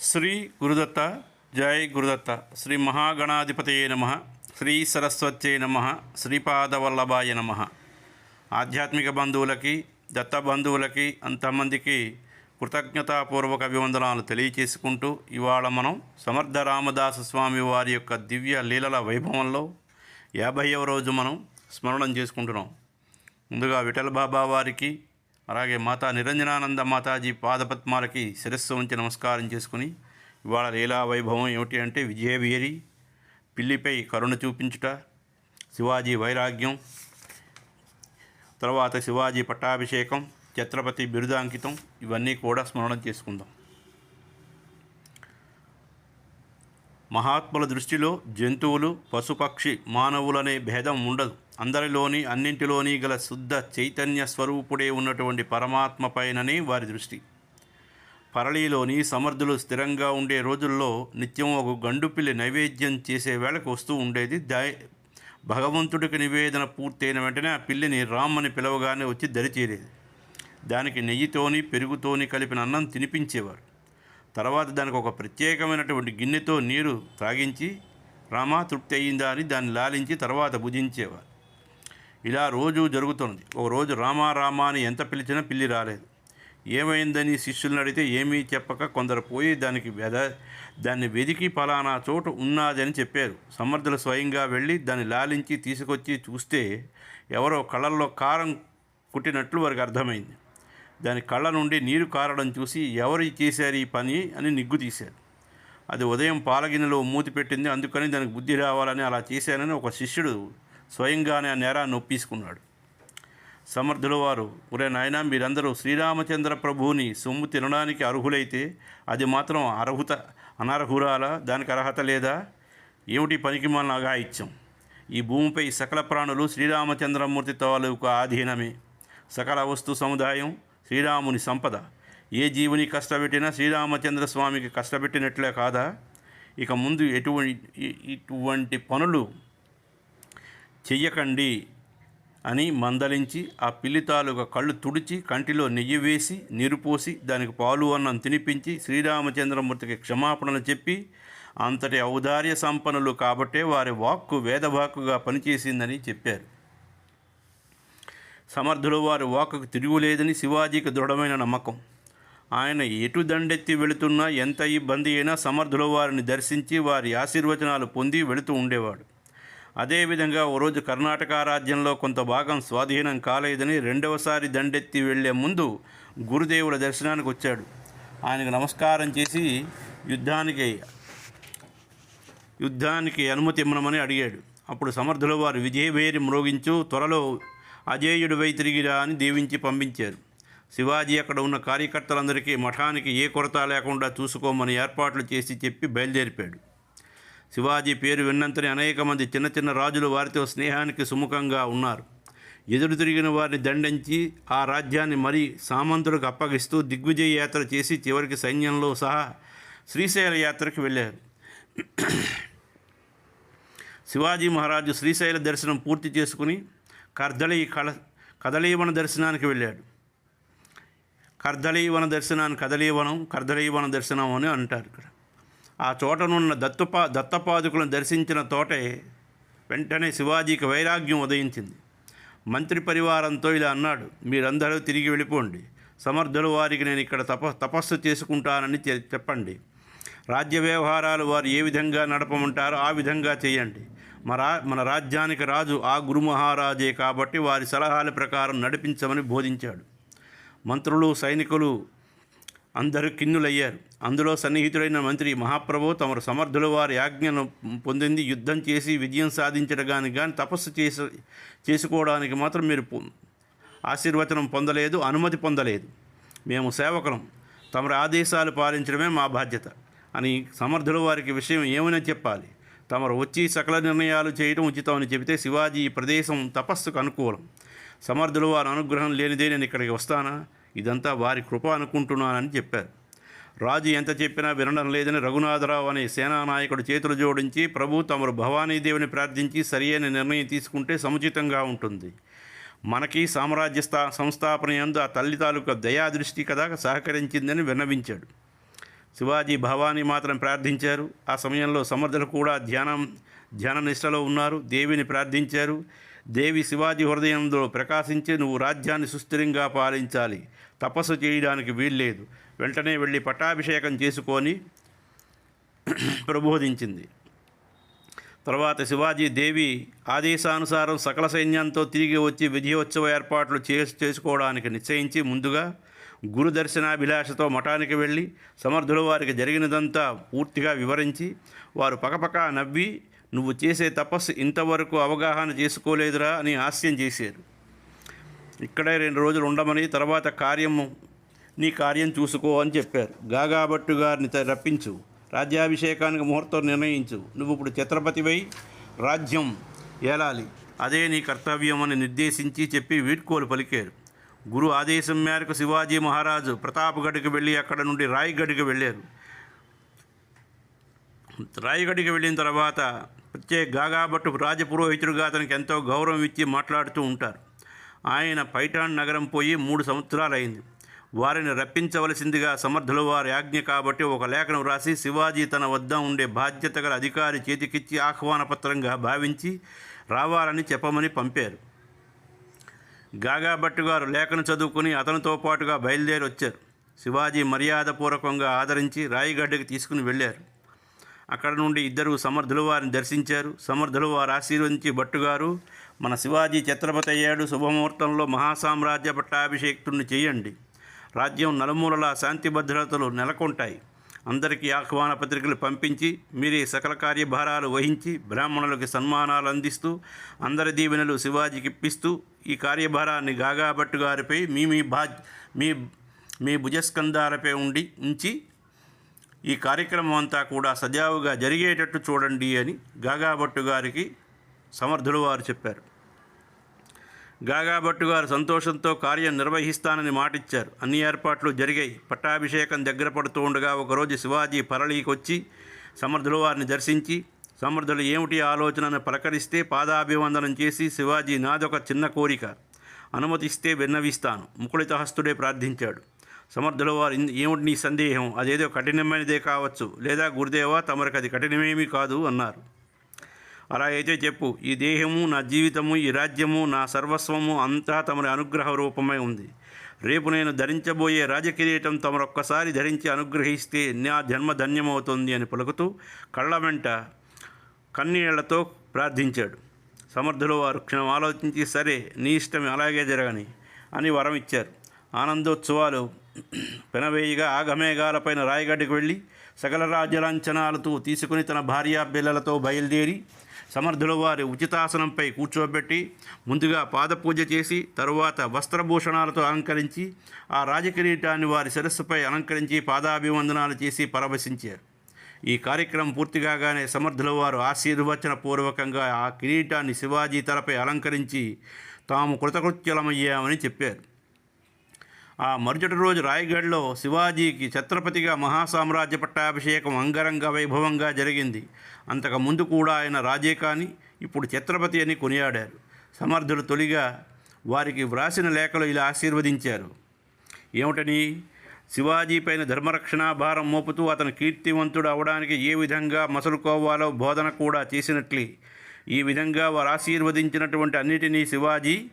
శ్రీ గురుదత్త జై గురుదత్త. శ్రీ మహాగణాధిపతయే నమ. శ్రీ సరస్వత్యే నమ. శ్రీపాదవల్లభాయ నమ. ఆధ్యాత్మిక బంధువులకి దత్త బంధువులకి అంతమందికి కృతజ్ఞతాపూర్వక అభివందనాలు తెలియచేసుకుంటూ ఇవాళ మనం సమర్థ రామదాస స్వామి వారి యొక్క దివ్య లీలల వైభవంలో యాభైవ రోజు మనం స్మరణం చేసుకుంటున్నాం. ముందుగా విఠల బాబా వారికి అలాగే మాతా నిరంజనానంద మాతాజీ పాదపద్మాలకి శిరస్సు ఉంచి నమస్కారం చేసుకుని ఇవాళ లీలా వైభవం ఏమిటి అంటే విజయవీరి పిల్లిపై కరుణ చూపించుట శివాజీ వైరాగ్యం తర్వాత శివాజీ పట్టాభిషేకం ఛత్రపతి బిరుదాంకితం ఇవన్నీ కూడా స్మరణం చేసుకుందాం. మహాత్ముల దృష్టిలో జంతువులు పశుపక్షి మానవులనే భేదం ఉండదు. అందరిలోని అన్నింటిలోని గల శుద్ధ చైతన్య స్వరూపుడే ఉన్నటువంటి పరమాత్మ పైననే వారి దృష్టి. పరళీలోని సమర్థులు స్థిరంగా ఉండే రోజుల్లో నిత్యం ఒక గండుపిల్లి నైవేద్యం చేసే వేళకు వస్తూ ఉండేది. దా భగవంతుడికి నివేదన పూర్తయిన వెంటనే ఆ పిల్లిని రామ్మని పిలవగానే వచ్చి దరిచేరేది దానికి నెయ్యితోని పెరుగుతోని కలిపిన అన్నం తినిపించేవారు. తర్వాత దానికి ఒక ప్రత్యేకమైనటువంటి గిన్నెతో నీరు త్రాగించి రామా తృప్తి అయ్యిందా అని దాన్ని లాలించి తర్వాత భుజించేవారు. ఇలా రోజు జరుగుతున్నది ఒక రోజు రామా రామా అని ఎంత పిలిచినా పిల్లి రాలేదు. ఏమైందని శిష్యులను అడిగితే ఏమీ చెప్పక కొందరు పోయి దానికి వెద దాన్ని వెదికి పలానా చోటు ఉన్నాదని చెప్పారు. సమర్థులు స్వయంగా వెళ్ళి దాన్ని లాలించి తీసుకొచ్చి చూస్తే ఎవరో కళ్ళల్లో కారం కుట్టినట్లు వారికి అర్థమైంది. దాని కళ్ళ నుండి నీరు కారడం చూసి ఎవరు చేశారు ఈ పని అని నిగ్గు తీశారు. అది ఉదయం పాలగిన్నెలో మూతి పెట్టింది. అందుకని దానికి బుద్ధి రావాలని అలా చేశానని ఒక శిష్యుడు స్వయంగానే ఆ నేరాన్ని ఒప్పించుకున్నాడు సమర్థుల వారు ఒరే నాయన మీరందరూ శ్రీరామచంద్ర ప్రభువుని సొమ్ము తినడానికి అర్హులైతే అది మాత్రం అర్హత అనర్హురాలా? దానికి అర్హత లేదా? ఏమిటి పనికి మన ఇచ్చాం ఈ భూమిపై సకల ప్రాణులు శ్రీరామచంద్రమూర్తి తాలూకు ఆధీనమే. సకల వస్తు సముదాయం శ్రీరాముని సంపద. ఏ జీవుని కష్టపెట్టినా శ్రీరామచంద్ర స్వామికి కష్టపెట్టినట్లే కాదా? ఇక ముందు ఎటువంటి ఇటువంటి పనులు చెయ్యకండి అని మందలించి ఆ పిల్లి తాలూక కళ్ళు తుడిచి కంటిలో నెయ్యి వేసి నీరు పోసి దానికి పాలు అన్నం తినిపించి శ్రీరామచంద్రమూర్తికి క్షమాపణలు చెప్పి అంతటి ఔదార్య సంపన్నులు కాబట్టే వారి వాక్కు వేదవాక్కుగా పనిచేసిందని చెప్పారు. సమర్థులు వారి వాక్కుకు తిరుగులేదని శివాజీకి దృఢమైన నమ్మకం. ఆయన ఎటు దండెత్తి వెళుతున్నా ఎంత ఇబ్బంది అయినా సమర్థుల వారిని దర్శించి వారి ఆశీర్వచనాలు పొంది వెళుతూ ఉండేవాడు. అదేవిధంగా ఓరోజు కర్ణాటక రాజ్యంలో కొంత భాగం స్వాధీనం కాలేదని రెండవసారి దండెత్తి వెళ్ళే ముందు గురుదేవుల దర్శనానికి వచ్చాడు. ఆయనకు నమస్కారం చేసి యుద్ధానికి యుద్ధానికి అనుమతి ఇమ్మనమని అడిగాడు. అప్పుడు సమర్థుల వారు విజయభేరి మ్రోగించు త్వరలో అజేయుడివై తిరిగిరా అని దీవించి పంపించారు. శివాజీ అక్కడ ఉన్న కార్యకర్తలందరికీ మఠానికి ఏ కొరత లేకుండా చూసుకోమని ఏర్పాట్లు చేసి చెప్పి బయలుదేరిపాడు శివాజీ పేరు విన్నంతనే అనేక మంది చిన్న చిన్న రాజులు వారితో స్నేహానికి సుముఖంగా ఉన్నారు. ఎదురు తిరిగిన వారిని దండించి ఆ రాజ్యాన్ని మరీ సామంతులకు అప్పగిస్తూ దిగ్విజయ యాత్ర చేసి చివరికి సైన్యంలో సహా శ్రీశైల యాత్రకు వెళ్ళారు. శివాజీ మహారాజు శ్రీశైల దర్శనం పూర్తి చేసుకుని కర్దళీ కళ కదలీవన దర్శనానికి వెళ్ళాడు. కర్దళీవన దర్శనాన్ని కదలీవనం కర్దళీవన దర్శనం అని అంటారు ఇక్కడ. ఆ చోటనున్న దత్తపా దత్తపాదుకులను దర్శించిన తోటే వెంటనే శివాజీకి వైరాగ్యం ఉదయించింది. మంత్రి పరివారంతో ఇలా అన్నాడు మీరందరూ తిరిగి వెళ్ళిపోండి. సమర్థుల వారికి నేను ఇక్కడ తప తపస్సు చేసుకుంటానని చెప్పండి. రాజ్య వ్యవహారాలు వారు ఏ విధంగా నడపమంటారో ఆ విధంగా చేయండి. మన రా మన రాజ్యానికి రాజు ఆ గురు మహారాజే కాబట్టి వారి సలహాల ప్రకారం నడిపించమని బోధించాడు. మంత్రులు సైనికులు అందరూ కిన్నులయ్యారు. అందులో సన్నిహితుడైన మంత్రి మహాప్రభు తమరు సమర్థుల వారి ఆజ్ఞను పొందింది. యుద్ధం చేసి విజయం సాధించడానికి కానీ తపస్సు చేసి చేసుకోవడానికి మాత్రం మీరు ఆశీర్వచనం పొందలేదు అనుమతి పొందలేదు. మేము సేవకులం. తమరి ఆదేశాలు పాలించడమే మా బాధ్యత అని సమర్థుల వారికి విషయం ఏమైనా చెప్పాలి. తమరు వచ్చి సకల నిర్ణయాలు చేయడం ఉచితం అని చెబితే శివాజీ ఈ ప్రదేశం తపస్సుకు అనుకూలం. సమర్థుల వారు అనుగ్రహం లేనిదే నేను ఇక్కడికి వస్తానా? ఇదంతా వారి కృప అనుకుంటున్నానని చెప్పారు. రాజు ఎంత చెప్పినా వినడం లేదని రఘునాథరావు అనే సేనానాయకుడు చేతులు జోడించి ప్రభు తమరు భవానీదేవిని ప్రార్థించి సరియైన నిర్ణయం తీసుకుంటే సముచితంగా ఉంటుంది. మనకి సామ్రాజ్య స్థా సంస్థాపన యందు ఆ తల్లి తాలూకా దయాదృష్టి కదా సహకరించిందని విన్నవించాడు. శివాజీ భవానీ మాత్రం ప్రార్థించారు. ఆ సమయంలో సమర్థులు కూడా ధ్యానం ధ్యాన నిష్టలో ఉన్నారు. దేవిని ప్రార్థించారు. దేవి శివాజీ హృదయంలో ప్రకాశించి నువ్వు రాజ్యాన్ని సుస్థిరంగా పాలించాలి. తపస్సు చేయడానికి వీల్లేదు. వెంటనే వెళ్ళి పట్టాభిషేకం చేసుకొని ప్రబోధించింది. తర్వాత శివాజీ దేవి ఆదేశానుసారం సకల సైన్యంతో తిరిగి వచ్చి విజయోత్సవ ఏర్పాట్లు చేసి చేసుకోవడానికి నిశ్చయించి ముందుగా గురు దర్శనాభిలాషతో మఠానికి వెళ్ళి సమర్థుల వారికి జరిగినదంతా పూర్తిగా వివరించి వారు పకపక నవ్వి నువ్వు చేసే తపస్సు ఇంతవరకు అవగాహన చేసుకోలేదురా అని హాస్యం చేశారు. ఇక్కడే రెండు రోజులు ఉండమని తర్వాత కార్యము నీ కార్యం చూసుకో అని చెప్పారు. గాగాభట్టు గారిని రప్పించు. రాజ్యాభిషేకానికి ముహూర్తం నిర్ణయించు. నువ్వు ఇప్పుడు ఛత్రపతివై రాజ్యం ఏలాలి. అదే నీ కర్తవ్యం అని నిర్దేశించి చెప్పి వీడ్కోలు పలికారు. గురు ఆదేశం మేరకు శివాజీ మహారాజు ప్రతాప్గఢ్కి వెళ్ళి అక్కడ నుండి రాయ్గఢ్కి వెళ్ళారు. రాయగడికి వెళ్ళిన తర్వాత ప్రత్యేక గాగాభట్టు రాజపురోహితుడుగా అతనికి ఎంతో గౌరవం ఇచ్చి మాట్లాడుతూ ఉంటారు. ఆయన పైఠాన్ నగరం పోయి మూడు సంవత్సరాలైంది. వారిని రప్పించవలసిందిగా సమర్థుల వారి ఆజ్ఞ కాబట్టి ఒక లేఖను వ్రాసి శివాజీ తన వద్ద ఉండే బాధ్యత గల అధికారి చేతికిచ్చి ఆహ్వాన పత్రంగా భావించి రావాలని చెప్పమని పంపారు. గాగాభట్టు గారు లేఖను చదువుకుని అతనితో పాటుగా బయలుదేరి వచ్చారు. శివాజీ మర్యాదపూర్వకంగా ఆదరించి రాయిగడ్డకి తీసుకుని వెళ్ళారు. అక్కడ నుండి ఇద్దరు సమర్థులు వారిని దర్శించారు. సమర్థులు వారు ఆశీర్వదించి భట్టుగారు మన శివాజీ ఛత్రపతి అయ్యాడు. శుభముహూర్తంలో మహాసామ్రాజ్య పట్టాభిషేక్తుడిని చేయండి. రాజ్యం నలుమూలలా శాంతి భద్రతలు నెలకొంటాయి. అందరికీ ఆహ్వాన పత్రికలు పంపించి మీరే సకల కార్యభారాలు వహించి బ్రాహ్మణులకు సన్మానాలు అందిస్తూ అందరి దీవెనలు శివాజీకి ఇప్పిస్తూ ఈ కార్యభారాన్ని గాగాభట్టు గారిపై మీ మీ బా మీ మీ భుజస్కందాలపై ఉండి ఉంచి ఈ కార్యక్రమం అంతా కూడా సజావుగా జరిగేటట్టు చూడండి అని గాగాభట్టు గారికి సమర్థులు వారు చెప్పారు. గాగాభట్టు గారు సంతోషంతో కార్యం నిర్వహిస్తానని మాటిచ్చారు. అన్ని ఏర్పాట్లు జరిగాయి. పట్టాభిషేకం దగ్గర పడుతూ ఉండగా ఒకరోజు శివాజీ పరళీకి వచ్చి సమర్థులు వారిని దర్శించి సమర్థులు ఏమిటి ఆలోచనను పలకరిస్తే పాదాభివందనం చేసి శివాజీ నాదొక చిన్న కోరిక. అనుమతిస్తే విన్నవిస్తాను. ముకుళితహస్తుడే ప్రార్థించాడు. సమర్థుల వారు ఏమిటి నీ సందేహం? అదేదో కఠినమైనదే కావచ్చు. లేదా గురుదేవా తమరికి అది కఠినమేమీ కాదు అన్నారు. అలా అయితే చెప్పు ఈ దేహము నా జీవితము ఈ రాజ్యము నా సర్వస్వము అంతా తమరి అనుగ్రహ రూపమై ఉంది. రేపు నేను ధరించబోయే రాజకిరీటం తమరొక్కసారి ధరించి అనుగ్రహిస్తే నా జన్మ ధన్యమవుతుంది అని పలుకుతూ కళ్ళ వెంట కన్నీళ్ళతో ప్రార్థించాడు. సమర్థులు వారు క్షణం ఆలోచించి సరే నీ ఇష్టం అలాగే జరగని అని వరం ఇచ్చారు ఆనందోత్సవాలు పెనవేయిగా ఆగమేఘాలపైన రాయగడ్డకు వెళ్ళి సకల రాజ్యలాంఛనాలతో తీసుకుని తన భార్యా పిల్లలతో బయలుదేరి సమర్థుల వారి ఉచితాసనంపై కూర్చోబెట్టి ముందుగా పాదపూజ చేసి తరువాత వస్త్రభూషణాలతో అలంకరించి ఆ రాజకిరీటాన్ని వారి శిరస్సుపై అలంకరించి పాదాభివందనాలు చేసి పరవశించారు. ఈ కార్యక్రమం పూర్తి కాగానే సమర్థుల వారు ఆశీర్వచన పూర్వకంగా ఆ కిరీటాన్ని శివాజీ తలపై అలంకరించి తాము కృతకృత్యులమయ్యామని చెప్పారు. ఆ మరుసటి రోజు రాయగఢ్లో శివాజీకి ఛత్రపతిగా మహాసామ్రాజ్య పట్టాభిషేకం అంగరంగ వైభవంగా జరిగింది. అంతకు ముందు కూడా ఆయన రాజే కానీ ఇప్పుడు ఛత్రపతి అని కొనియాడారు. సమర్థులు తొలిగా వారికి వ్రాసిన లేఖలు ఇలా ఆశీర్వదించారు. ఏమిటని? శివాజీ పైన ధర్మరక్షణ భారం మోపుతూ అతను కీర్తివంతుడు అవడానికి ఏ విధంగా మసలుకోవాలో బోధన కూడా చేసినట్లే. ఈ విధంగా వారు ఆశీర్వదించినటువంటి అన్నిటినీ శివాజీ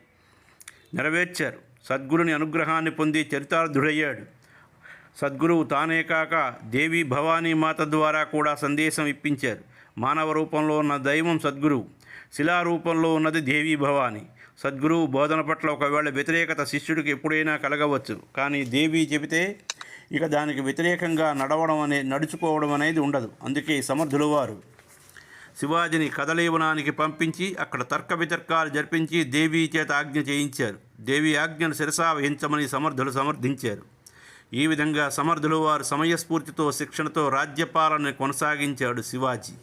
నెరవేర్చారు. సద్గురుని అనుగ్రహాన్ని పొంది చరితార్థుడయ్యాడు. సద్గురువు తానే కాక దేవి భవానీ మాత ద్వారా కూడా సందేశం ఇప్పించారు. మానవ రూపంలో ఉన్న దైవం సద్గురువు. శిలా రూపంలో ఉన్నది దేవి భవాని. సద్గురువు బోధన పట్ల ఒకవేళ వ్యతిరేకత శిష్యుడికి ఎప్పుడైనా కలగవచ్చు. కానీ దేవి చెబితే ఇక దానికి వ్యతిరేకంగా నడవడం అనే నడుచుకోవడం అనేది ఉండదు. అందుకే సమర్థులు వారు. శివాజీని కదలీవనానికి పంపించి అక్కడ తర్క వితర్కాలు జరిపించి దేవీ చేత ఆజ్ఞ చేయించారు. దేవి ఆజ్ఞను శిరసా వహించమని సమర్థులు సమర్థించారు. ఈ విధంగా సమర్థులు వారు సమయస్ఫూర్తితో శిక్షణతో రాజ్యపాలన కొనసాగించాడు శివాజీ.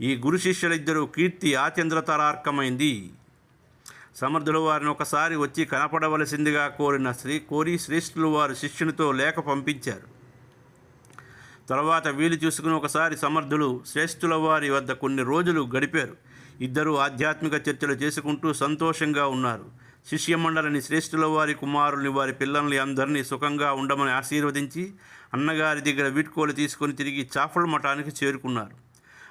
ఈ గురు శిష్యులిద్దరూ కీర్తి ఆచంద్రతరార్కమైంది. సమర్థుల వారిని ఒకసారి వచ్చి కనపడవలసిందిగా కోరిన శ్రీ కోరి శ్రేష్ఠులు వారు శిష్యునితో లేఖ పంపించారు. తర్వాత వీలు చూసుకుని ఒకసారి సమర్థులు శ్రేష్ఠుల వారి వద్ద కొన్ని రోజులు గడిపారు. ఇద్దరూ ఆధ్యాత్మిక చర్చలు చేసుకుంటూ సంతోషంగా ఉన్నారు. శిష్యమండలిని శ్రేష్ఠుల వారి కుమారుల్ని వారి పిల్లల్ని అందరినీ సుఖంగా ఉండమని ఆశీర్వదించి అన్నగారి దగ్గర వీడ్కోలు తీసుకొని తిరిగి చాఫల్ మఠానికి చేరుకున్నారు.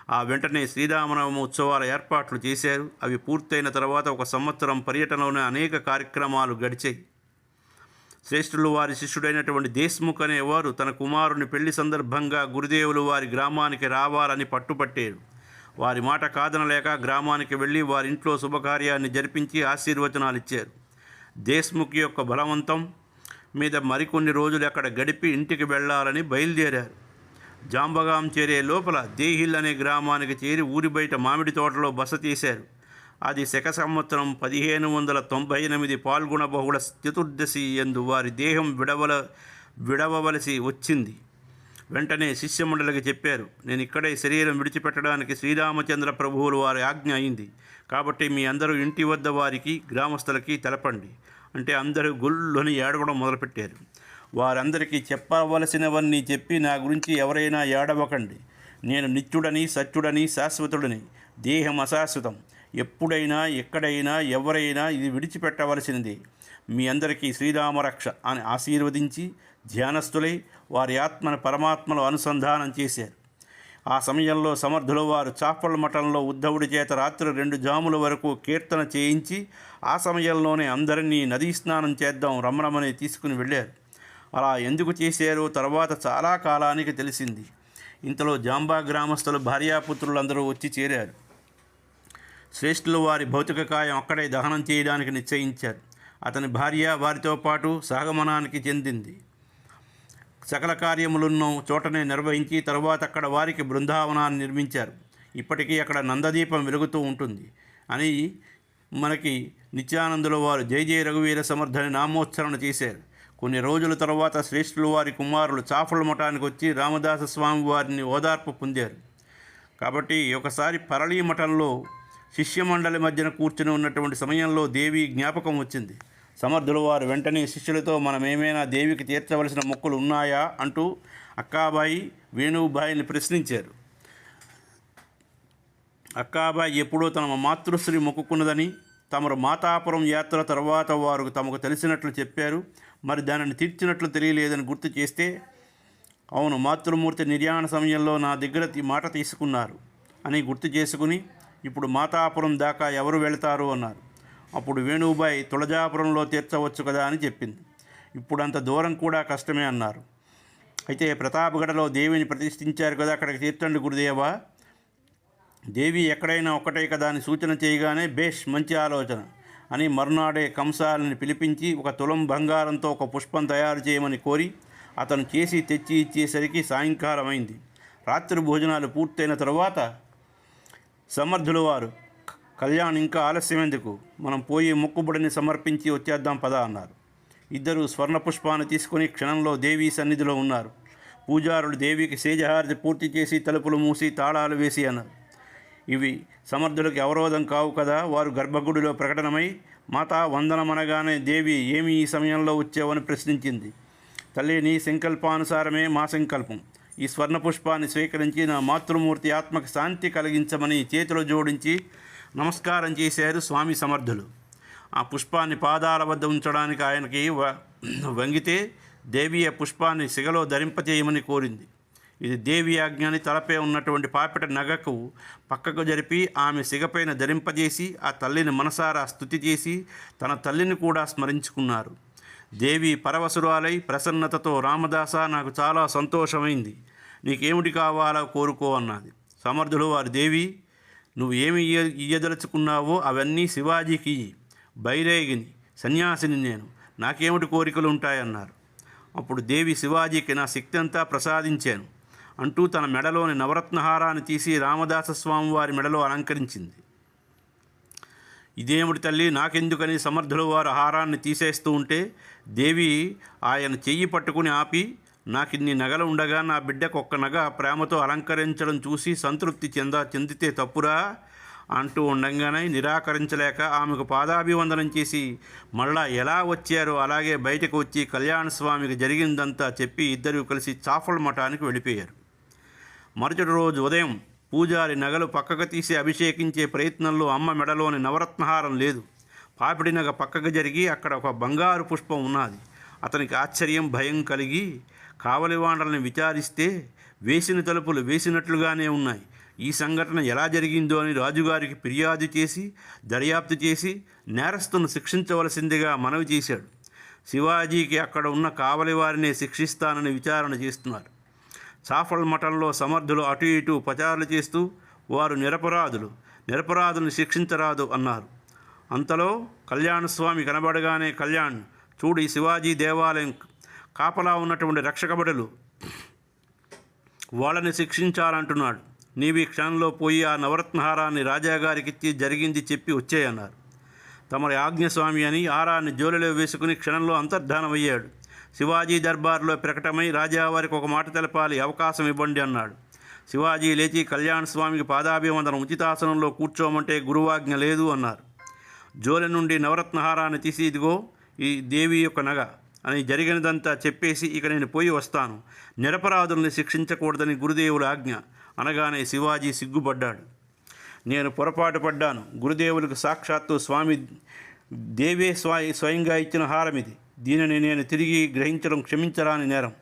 ఆ వెంటనే శ్రీరామనవమి ఉత్సవాల ఏర్పాట్లు చేశారు. అవి పూర్తయిన తర్వాత ఒక సంవత్సరం పర్యటనలోనే అనేక కార్యక్రమాలు గడిచాయి. శ్రేష్ఠులు వారి శిష్యుడైనటువంటి దేశ్ముఖ్ అనేవారు తన కుమారుని పెళ్ళి సందర్భంగా గురుదేవులు వారి గ్రామానికి రావాలని పట్టుపట్టారు. వారి మాట కాదనలేక గ్రామానికి వెళ్ళి వారి ఇంట్లో శుభకార్యాన్ని జరిపించి ఆశీర్వచనాలు ఇచ్చారు. దేశ్ముఖ్ యొక్క బలవంతం మీద మరికొన్ని రోజులు అక్కడ గడిపి ఇంటికి వెళ్ళాలని బయలుదేరారు. జాంబగాం చేరే లోపల దేహిల్ అనే గ్రామానికి చేరి ఊరి బయట మామిడి తోటలో బస తీశారు. అది శక సంవత్సరం పదిహేను వందల తొంభై ఎనిమిది పాల్గొన బహుళ చతుర్దశి ఎందు వారి దేహం విడవల విడవవలసి వచ్చింది. వెంటనే శిష్యమండలికి చెప్పారు నేను ఇక్కడే శరీరం విడిచిపెట్టడానికి శ్రీరామచంద్ర ప్రభువులు వారి ఆజ్ఞ అయింది. కాబట్టి మీ అందరూ ఇంటి వద్ద వారికి గ్రామస్తులకి తెలపండి. అంటే అందరూ గుళ్ళని ఏడవడం మొదలుపెట్టారు. వారందరికీ చెప్పవలసినవన్నీ చెప్పి నా గురించి ఎవరైనా ఏడవకండి. నేను నిత్యుడని సత్యుడని శాశ్వతుడని. దేహం అశాశ్వతం. ఎప్పుడైనా ఎక్కడైనా ఎవరైనా ఇది విడిచిపెట్టవలసినది. మీ అందరికీ శ్రీరామరక్ష అని ఆశీర్వదించి ధ్యానస్థులై వారి ఆత్మను పరమాత్మలో అనుసంధానం చేశారు. ఆ సమయంలో సమర్థులు వారు చాపల్ మఠంలో ఉద్ధవుడి చేత రాత్రి రెండు జాముల వరకు కీర్తన చేయించి ఆ సమయంలోనే అందరినీ నదీ స్నానం చేద్దాం రమ్మరమని తీసుకుని వెళ్ళారు. అలా ఎందుకు చేశారో తర్వాత చాలా కాలానికి తెలిసింది. ఇంతలో జాంబా గ్రామస్తుల భార్యాపుత్రులందరూ వచ్చి చేరారు. శ్రేష్ఠులు వారి భౌతిక కాయం అక్కడే దహనం చేయడానికి నిశ్చయించారు. అతని భార్య వారితో పాటు సహగమనానికి చెందింది. సకల కార్యములను చోటనే నిర్వహించి తరువాత అక్కడ వారికి బృందావనాన్ని నిర్మించారు. ఇప్పటికీ అక్కడ నందదీపం వెలుగుతూ ఉంటుంది. అని మనకి నిత్యానందుల వారు జై జయ రఘువీర సమర్థని నామోచ్చరణ చేశారు. కొన్ని రోజుల తర్వాత శ్రేష్ఠులు వారి కుమారులు చాఫల మఠానికి వచ్చి రామదాస స్వామి వారిని ఓదార్పు పొందారు. కాబట్టి ఒకసారి పరళీ మఠంలో శిష్యమండలి మధ్యన కూర్చుని ఉన్నటువంటి సమయంలో దేవి జ్ఞాపకం వచ్చింది. సమర్థుల వారు వెంటనే శిష్యులతో మనం ఏమైనా దేవికి తీర్చవలసిన మొక్కులు ఉన్నాయా? అంటూ అక్కాబాయి వేణుబాయిని ప్రశ్నించారు. అక్కాబాయి ఎప్పుడో తమ మాతృశ్రీ మొక్కుకున్నదని తమరు మాతాపురం యాత్ర తర్వాత వారు తమకు తెలిసినట్లు చెప్పారు. మరి దానిని తీర్చినట్లు తెలియలేదని గుర్తు చేస్తే అవును మాతృమూర్తి నిర్యాణ సమయంలో నా దగ్గర మాట తీసుకున్నారు అని గుర్తు చేసుకుని ఇప్పుడు మాతాపురం దాకా ఎవరు వెళతారు? అన్నారు. అప్పుడు వేణుబాయి తుళజాపురంలో తీర్చవచ్చు కదా అని చెప్పింది. ఇప్పుడు అంత దూరం కూడా కష్టమే అన్నారు. అయితే ప్రతాపగడలో దేవిని ప్రతిష్ఠించారు కదా అక్కడికి తీర్చండి గురుదేవా. దేవి ఎక్కడైనా ఒక్కటే కదా అని సూచన చేయగానే బేష్ మంచి ఆలోచన అని మర్నాడే కంసాలని పిలిపించి ఒక తులం బంగారంతో ఒక పుష్పం తయారు చేయమని కోరి అతను చేసి తెచ్చి ఇచ్చేసరికి సాయంకాలం అయింది రాత్రి భోజనాలు పూర్తయిన తరువాత సమర్థుల వారు కళ్యాణ్ ఇంకా ఆలస్యం ఎందుకు? మనం పోయి మొక్కుబడిని సమర్పించి వచ్చేద్దాం పదా అన్నారు. ఇద్దరు స్వర్ణ పుష్పాన్ని తీసుకుని క్షణంలో దేవి సన్నిధిలో ఉన్నారు. పూజారులు దేవికి సేజహారతి పూర్తి చేసి తలుపులు మూసి తాళాలు వేసి అన్నారు. ఇవి సమర్థులకి అవరోధం కావు కదా? వారు గర్భగుడిలో ప్రకటనమై మాతా వందనమనగానే దేవి ఏమి ఈ సమయంలో వచ్చావని ప్రశ్నించింది. తల్లి నీ సంకల్పానుసారమే మా సంకల్పం. ఈ స్వర్ణ పుష్పాన్ని స్వీకరించి నా మాతృమూర్తి ఆత్మకు శాంతి కలిగించమని చేతిలో జోడించి నమస్కారం చేశారు స్వామి సమర్థులు. ఆ పుష్పాన్ని పాదాల వద్ద ఉంచడానికి ఆయనకి వ- వంగితే దేవి ఆ పుష్పాన్ని సిగలో ధరింపజేయమని కోరింది. ఇది దేవి ఆజ్ఞని తలపై ఉన్నటువంటి పాపిట నగకు పక్కకు జరిపి ఆమె సిగపైన ధరింపజేసి ఆ తల్లిని మనసారా స్తుతి చేసి తన తల్లిని కూడా స్మరించుకున్నారు. దేవి పరవసురాలై ప్రసన్నతతో రామదాస నాకు చాలా సంతోషమైంది. నీకేమిటి కావాలో కోరుకో అన్నది. సమర్థులు వారి దేవి నువ్వు ఏమి ఇయ్య ఇయ్యదలుచుకున్నావో అవన్నీ శివాజీకి బైరేగిని సన్యాసిని నేను. నాకేమిటి కోరికలు ఉంటాయన్నారు అప్పుడు దేవి శివాజీకి నా శక్తి అంతా ప్రసాదించాను. అంటూ తన మెడలోని నవరత్నహారాన్ని తీసి రామదాస స్వామి వారి మెడలో అలంకరించింది. ఇదేమిటి తల్లి నాకెందుకని సమర్థుల వారు హారాన్ని తీసేస్తూ ఉంటే దేవి ఆయన చెయ్యి పట్టుకుని ఆపి నాకిన్ని నగలు ఉండగా నా బిడ్డకు ఒక్క నగ ప్రేమతో అలంకరించడం చూసి సంతృప్తి చెంద చెందితే తప్పురా? అంటూ ఉండంగానే నిరాకరించలేక ఆమెకు పాదాభివందనం చేసి మళ్ళా ఎలా వచ్చారో అలాగే బయటకు వచ్చి కళ్యాణ స్వామికి జరిగిందంతా చెప్పి ఇద్దరూ కలిసి చాఫల్ మఠానికి వెళ్ళిపోయారు. మరుసటి రోజు ఉదయం పూజారి నగలు పక్కకు తీసి అభిషేకించే ప్రయత్నంలో అమ్మ మెడలోని నవరత్నహారం లేదు. పాపిడి నగ పక్కకు జరిగి అక్కడ ఒక బంగారు పుష్పం ఉన్నది. అతనికి ఆశ్చర్యం భయం కలిగి కావలివాండలని విచారిస్తే వేసిన తలుపులు వేసినట్లుగానే ఉన్నాయి. ఈ సంఘటన ఎలా జరిగిందో అని రాజుగారికి ఫిర్యాదు చేసి దర్యాప్తు చేసి నేరస్తును శిక్షించవలసిందిగా మనవి చేశాడు. శివాజీకి అక్కడ ఉన్న కావలివారినే శిక్షిస్తానని విచారణ చేస్తున్నారు. చాఫల్ మఠంలో సమర్థులు అటు ఇటు ప్రచారాలు చేస్తూ వారు నిరపరాధులు నిరపరాధులను శిక్షించరాదు అన్నారు. అంతలో కళ్యాణ స్వామి కనబడగానే కళ్యాణ్ చూడు ఈ శివాజీ దేవాలయం కాపలా ఉన్నటువంటి రక్షకబడులు వాళ్ళని శిక్షించాలంటున్నాడు. నీవి క్షణంలో పోయి ఆ నవరత్నహారాన్ని రాజాగారికిచ్చి జరిగింది చెప్పి వచ్చేయన్నారు. తమరి ఆజ్ఞస్వామి అని ఆరాన్ని జోలిలో వేసుకుని క్షణంలో అంతర్ధానమయ్యాడు. శివాజీ దర్బార్లో ప్రకటమై రాజావారికి ఒక మాట తెలపాలి అవకాశం ఇవ్వండి అన్నాడు. శివాజీ లేచి కళ్యాణ స్వామికి పాదాభివందనం ఉచితాసనంలో కూర్చోమంటే గురువాజ్ఞ లేదు అన్నారు. జోలె నుండి నవరత్నహారాన్ని తీసి ఇదిగో ఈ దేవి యొక్క నగ. అని జరిగినదంతా చెప్పేసి ఇక నేను పోయి వస్తాను. నిరపరాధుల్ని శిక్షించకూడదని గురుదేవుల ఆజ్ఞ. అనగానే శివాజీ సిగ్గుపడ్డాడు. నేను పొరపాటు పడ్డాను. గురుదేవులకు సాక్షాత్తు స్వామి దేవే స్వయంగా ఇచ్చిన హారం ఇది దీనిని నేను తిరిగి గ్రహించడం క్షమించరాని నేరం.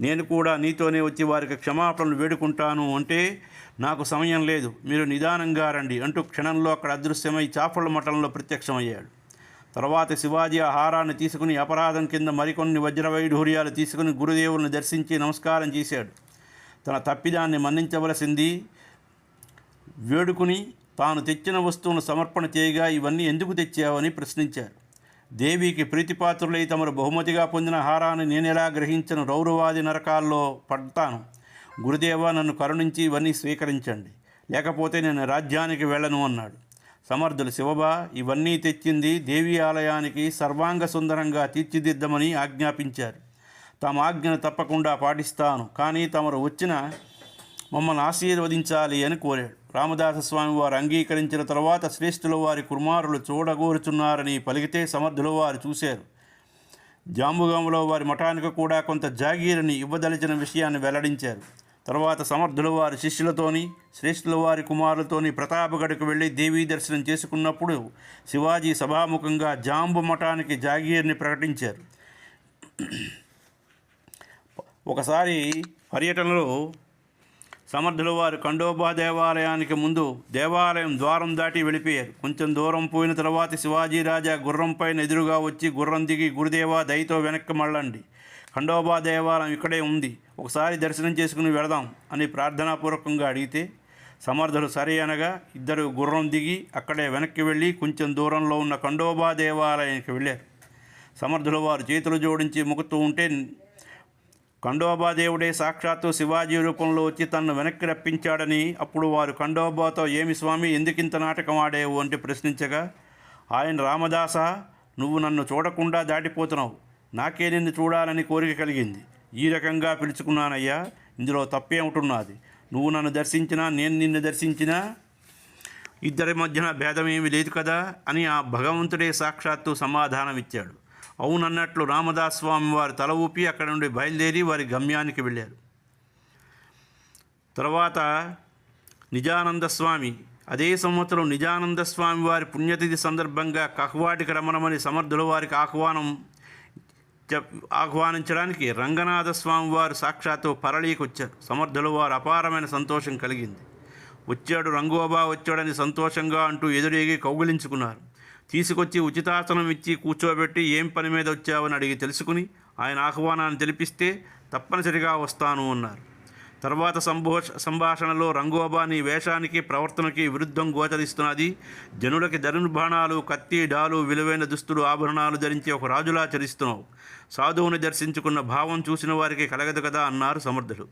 నేను కూడా నీతోనే వచ్చి వారికి క్షమాపణలు వేడుకుంటాను అంటే నాకు సమయం లేదు. మీరు నిదానంగా రండి అంటూ క్షణంలో అక్కడ అదృశ్యమై చాపళ్ళ మఠంలో ప్రత్యక్షమయ్యాడు. తర్వాత శివాజీ ఆహారాన్ని తీసుకుని అపరాధం కింద మరికొన్ని వజ్రవైఢూర్యాలు తీసుకుని గురుదేవులను దర్శించి నమస్కారం చేశాడు. తన తప్పిదాన్ని మన్నించవలసింది వేడుకుని తాను తెచ్చిన వస్తువును సమర్పణ చేయగా ఇవన్నీ ఎందుకు తెచ్చావని ప్రశ్నించారు. దేవికి ప్రీతిపాత్రులై తమరు బహుమతిగా పొందిన హారాన్ని నేనెలా గ్రహించిన? రౌరవాది నరకాల్లో పడతాను. గురుదేవ నన్ను కరుణించి ఇవన్నీ స్వీకరించండి. లేకపోతే నేను రాజ్యానికి వెళ్ళను అన్నాడు. సమర్థులు శివబా ఇవన్నీ తెచ్చింది దేవి ఆలయానికి సర్వాంగ సుందరంగా తీర్చిదిద్దమని ఆజ్ఞాపించారు. తమ ఆజ్ఞను తప్పకుండా పాటిస్తాను కానీ తమరు వచ్చిన మమ్మల్ని ఆశీర్వదించాలి అని కోరాడు. రామదాస స్వామి వారు అంగీకరించిన తర్వాత శ్రేష్ఠుల వారి కుమారులు చూడగోరుచున్నారని పలికితే సమర్థుల వారు చూశారు. జాంబుగాములో వారి మఠానికి కూడా కొంత జాగీరని ఇవ్వదలిచిన విషయాన్ని వెల్లడించారు. తర్వాత సమర్థుల వారి శిష్యులతోని శ్రేష్ఠుల వారి కుమారులతోని ప్రతాపగఢకు వెళ్ళి దేవీ దర్శనం చేసుకున్నప్పుడు శివాజీ సభాముఖంగా జాంబు మఠానికి జాగీర్ని ప్రకటించారు. ఒకసారి పర్యటనలో సమర్థుల వారు ఖండోబా దేవాలయానికి ముందు దేవాలయం ద్వారం దాటి వెళ్ళిపోయారు. కొంచెం దూరం పోయిన తర్వాత శివాజీ రాజా గుర్రంపైన ఎదురుగా వచ్చి గుర్రం దిగి గురుదేవా దయతో వెనక్కి మళ్ళండి. ఖండోబా దేవాలయం ఇక్కడే ఉంది. ఒకసారి దర్శనం చేసుకుని వెళదాం అని ప్రార్థనాపూర్వకంగా అడిగితే సమర్థులు సరే అనగా ఇద్దరు గుర్రం దిగి అక్కడే వెనక్కి వెళ్ళి కొంచెం దూరంలో ఉన్న ఖండోబా దేవాలయానికి వెళ్ళారు. సమర్థులు వారు చేతులు జోడించి మొక్కుతూ ఉంటే ఖండోబా దేవుడే సాక్షాత్తు శివాజీ రూపంలో వచ్చి తనను వెనక్కి రప్పించాడని అప్పుడు వారు ఖండోబాతో ఏమి స్వామి ఎందుకింత నాటకం ఆడేవు? అంటే ప్రశ్నించగా ఆయన రామదాస నువ్వు నన్ను చూడకుండా దాటిపోతున్నావు. నాకే నిన్ను చూడాలని కోరిక కలిగింది. ఈ రకంగా పిలుచుకున్నానయ్యా. ఇందులో తప్పేమిటున్నది? నువ్వు నన్ను దర్శించినా నేను నిన్ను దర్శించినా ఇద్దరి మధ్యన భేదమేమీ లేదు కదా అని ఆ భగవంతుడే సాక్షాత్తు సమాధానం ఇచ్చాడు అవునన్నట్లు రామదాస్ స్వామి వారు తల ఊపి అక్కడ నుండి బయలుదేరి వారి గమ్యానికి వెళ్ళారు. తర్వాత నిజానంద స్వామి అదే సంవత్సరం నిజానంద స్వామి వారి పుణ్యతిథి సందర్భంగా కహ్వాటికి రమణమని సమర్థుల వారికి ఆహ్వానం ఆహ్వానించడానికి రంగనాథ స్వామి వారు సాక్షాత్తు పరళీకి వచ్చారు సమర్థుల వారు అపారమైన సంతోషం కలిగింది. వచ్చాడు రంగోబా వచ్చాడని సంతోషంగా అంటూ ఎదురేగి కౌగిలించుకున్నారు. తీసుకొచ్చి ఉచితాసనం ఇచ్చి కూర్చోబెట్టి ఏం పని మీద వచ్చావని అడిగి తెలుసుకుని ఆయన ఆహ్వానాన్ని తెలిపిస్తే తప్పనిసరిగా వస్తాను అన్నారు. తర్వాత సంభోష సంభాషణలో రంగోబా నీ వేషానికి ప్రవర్తనకి విరుద్ధం గోచరిస్తున్నది. జనులకి ధనుర్బాణాలు కత్తి డాలు విలువైన దుస్తులు ఆభరణాలు ధరించి ఒక రాజులా చరిస్తున్నావు. సాధువుని దర్శించుకున్న భావం చూసిన వారికి కలగదు కదా అన్నారు సమర్థులు.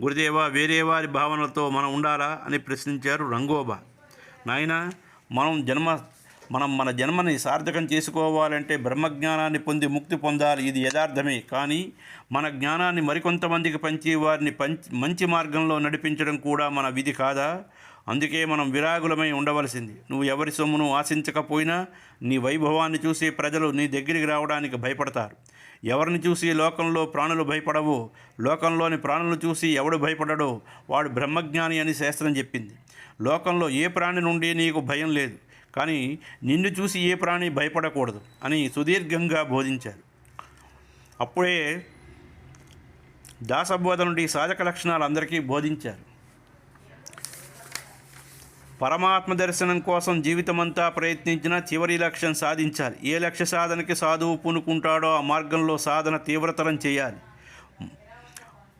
గురుదేవ వేరే వారి భావనలతో మనం ఉండాలా అని ప్రశ్నించారు రంగోబా. నాయనా మనం జన్మ మనం మన జన్మని సార్థకం చేసుకోవాలంటే బ్రహ్మజ్ఞానాన్ని పొంది ముక్తి పొందాలి. ఇది యథార్థమే. కానీ మన జ్ఞానాన్ని మరికొంతమందికి పంచి వారిని పంచి మంచి మార్గంలో నడిపించడం కూడా మన విధి కాదా? అందుకే మనం విరాగులమై ఉండవలసింది. నువ్వు ఎవరి సొమ్మును ఆశించకపోయినా నీ వైభవాన్ని చూసి ప్రజలు నీ దగ్గరికి రావడానికి భయపడతారు. ఎవరిని చూసి లోకంలో ప్రాణులు భయపడవో లోకంలోని ప్రాణులను చూసి ఎవడు భయపడడో వాడు బ్రహ్మజ్ఞాని అని శాస్త్రం చెప్పింది. లోకంలో ఏ ప్రాణి నుండి నీకు భయం లేదు. కానీ నిన్ను చూసి ఏ ప్రాణి భయపడకూడదు అని సుదీర్ఘంగా బోధించారు. అప్పుడే దాసబోధ నుండి సాధక లక్షణాలు అందరికీ బోధించారు. పరమాత్మ దర్శనం కోసం జీవితమంతా ప్రయత్నించినా చివరి లక్ష్యం సాధించాలి. ఏ లక్ష్య సాధనకి సాధువు పూనుకుంటాడో ఆ మార్గంలో సాధన తీవ్రతరం చేయాలి.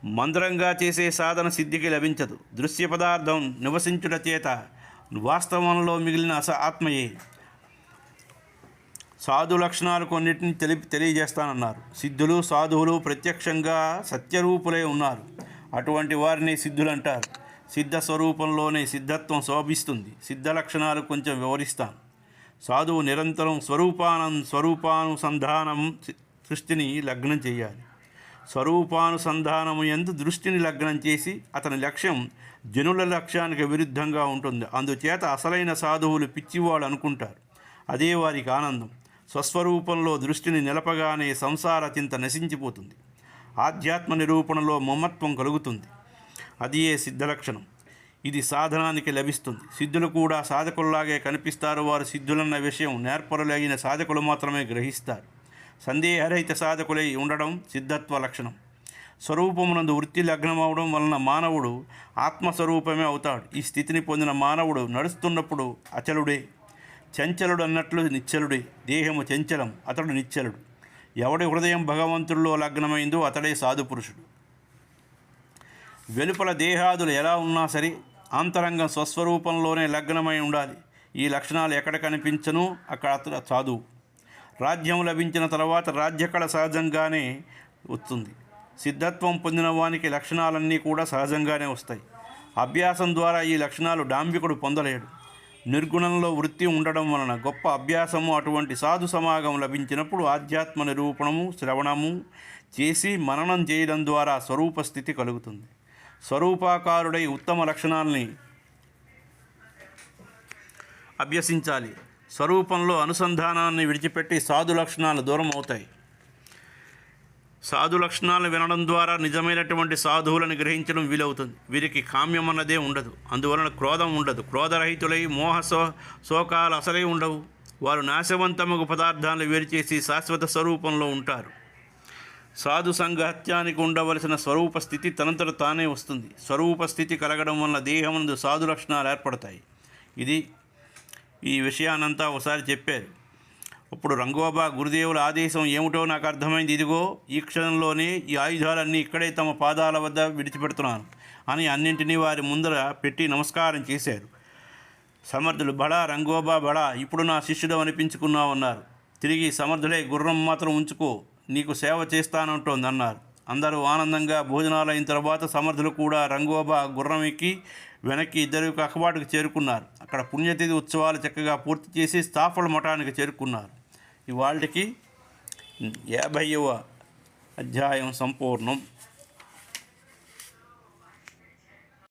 మందరంగా చేసే సాధన సిద్ధికి లభించదు. దృశ్య పదార్థం నివసించుట చేత వాస్తవంలో మిగిలిన అస ఆత్మయే. సాధు లక్షణాలు కొన్నిటిని తెలిపి తెలియజేస్తానన్నారు. సిద్ధులు సాధువులు ప్రత్యక్షంగా సత్యరూపులై ఉన్నారు. అటువంటి వారిని సిద్ధులు అంటారు. సిద్ధ స్వరూపంలోనే సిద్ధత్వం శోభిస్తుంది. సిద్ధ లక్షణాలు కొంచెం వివరిస్తాను. సాధువు నిరంతరం స్వరూపానం స్వరూపానుసంధానం సృష్టిని లగ్నం చేయాలి. స్వరూపానుసంధానము ఎందు దృష్టిని లగ్నం చేసి అతని లక్ష్యం జనుల లక్ష్యానికి విరుద్ధంగా ఉంటుంది. అందుచేత అసలైన సాధువులు పిచ్చివాళ్ళు అనుకుంటారు. అదే వారికి ఆనందం. స్వస్వరూపంలో దృష్టిని నిలపగానే సంసార చింత నశించిపోతుంది. ఆధ్యాత్మ నిరూపణలో మమత్వం కలుగుతుంది. అది ఏ సిద్ధలక్షణం ఇది సాధనానికి లభిస్తుంది. సిద్ధులు కూడా సాధకుల్లాగే కనిపిస్తారు. వారు సిద్ధులన్న విషయం నేర్పరులైన సాధకులు మాత్రమే గ్రహిస్తారు. సందేహరహిత సాధకులై ఉండడం సిద్ధత్వ లక్షణం. స్వరూపమునందు వృత్తి లగ్నమవడం వలన మానవుడు ఆత్మస్వరూపమే అవుతాడు. ఈ స్థితిని పొందిన మానవుడు నడుస్తున్నప్పుడు అచలుడే. చంచలుడు అన్నట్లు నిశ్చలుడే దేహము చంచలం అతడు నిశ్చలుడు ఎవడి హృదయం భగవంతుల్లో లగ్నమైందో అతడే సాధు పురుషుడు వెలుపల దేహాదులు ఎలా ఉన్నా సరే అంతరంగం స్వస్వరూపంలోనే లగ్నమై ఉండాలి. ఈ లక్షణాలు ఎక్కడ కనిపించను? అక్కడ అతడు సాధువు. రాజ్యం లభించిన తర్వాత రాజ్యకళ సహజంగానే వస్తుంది. సిద్ధత్వం పొందిన వానికి లక్షణాలన్నీ కూడా సహజంగానే వస్తాయి. అభ్యాసం ద్వారా ఈ లక్షణాలు డాంబికుడు పొందలేడు. నిర్గుణంలో వృత్తి ఉండడం వలన గొప్ప అభ్యాసము అటువంటి సాధు సమాగం లభించినప్పుడు ఆధ్యాత్మ నిరూపణము శ్రవణము చేసి మననం చేయడం ద్వారా స్వరూప స్థితి కలుగుతుంది. స్వరూపాకారుడై ఉత్తమ లక్షణాలని అభ్యసించాలి. స్వరూపంలో అనుసంధానాన్ని విడిచిపెట్టి సాధు లక్షణాలు దూరం అవుతాయి. సాధు లక్షణాలను వినడం ద్వారా నిజమైనటువంటి సాధువులను గ్రహించడం వీలవుతుంది. వీరికి కామ్యం అన్నదే ఉండదు. అందువలన క్రోధం ఉండదు. క్రోధరహితులై మోహ సో శోకాలు అసలే ఉండవు. వారు నాశవంతముకు పదార్థాలను వేరు చేసి శాశ్వత స్వరూపంలో ఉంటారు. సాధు సంగత్యానికి ఉండవలసిన స్వరూప స్థితి తనంతట తానే వస్తుంది. స్వరూప స్థితి కలగడం వల్ల దేహమునందు సాధు లక్షణాలు ఏర్పడతాయి. ఇది ఈ విషయానంతా ఒకసారి చెప్పారు. అప్పుడు రంగోబా గురుదేవుల ఆదేశం ఏమిటో నాకు అర్థమైంది. ఇదిగో ఈ క్షణంలోనే ఈ ఆయుధాలన్నీ ఇక్కడే తమ పాదాల వద్ద విడిచిపెడుతున్నాను అని అన్నింటినీ వారి ముందర పెట్టి నమస్కారం చేశారు. సమర్థులు బడా రంగోబా బడా ఇప్పుడు నా శిష్యుడు అనిపించుకున్నావు అన్నారు తిరిగి సమర్థులే గుర్రం మాత్రం ఉంచుకో నీకు సేవ చేస్తానంటోంది అన్నారు అందరూ ఆనందంగా భోజనాలు అయిన తర్వాత సమర్థులు కూడా రంగోబా గుర్రం ఎక్కి వెనక్కి ఇద్దరు కక్కబాటుకు చేరుకున్నారు. అక్కడ పుణ్యతిథి ఉత్సవాలు చక్కగా పూర్తి చేసి స్థాఫల మఠానికి చేరుకున్నారు. ఇవాళకి యాభైవ అధ్యాయం సంపూర్ణం.